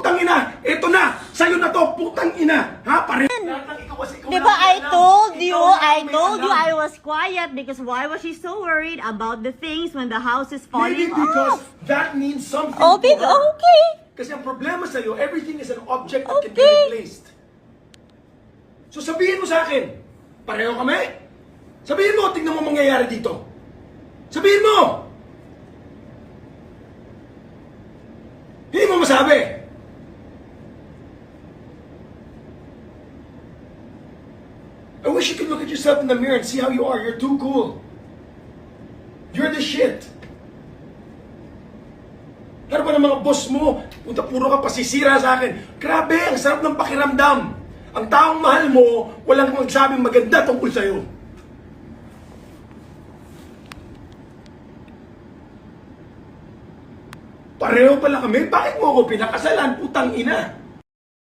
Putang ina, eto na, sa'yo na to, putang ina. Ha, pare? Lahat ng ikaw kasi ikaw Di lang ba I told you, I told you. I was quiet because why was she so worried about the things when the house is Maybe falling because off? that means something Oh, to big, her. okay. Kasi ang problema sa'yo, everything is an object that can be Okay. replaced. So sabihin mo sa akin, pareho kami? Sabihin mo, tingnan mo mangyayari dito. Sabihin mo! Hindi mo masabi. I wish you could look at yourself in the mirror and see how you are. You're too cool. You're the shit. Ano ba ng mga boss mo? Punta puro ka pasisira sa akin. Grabe, ang sarap ng pakiramdam. Ang taong mahal mo, walang magsabing maganda tungkol sa'yo. Pareho pala kami. Bakit mo ako pinakasalan? Putang ina.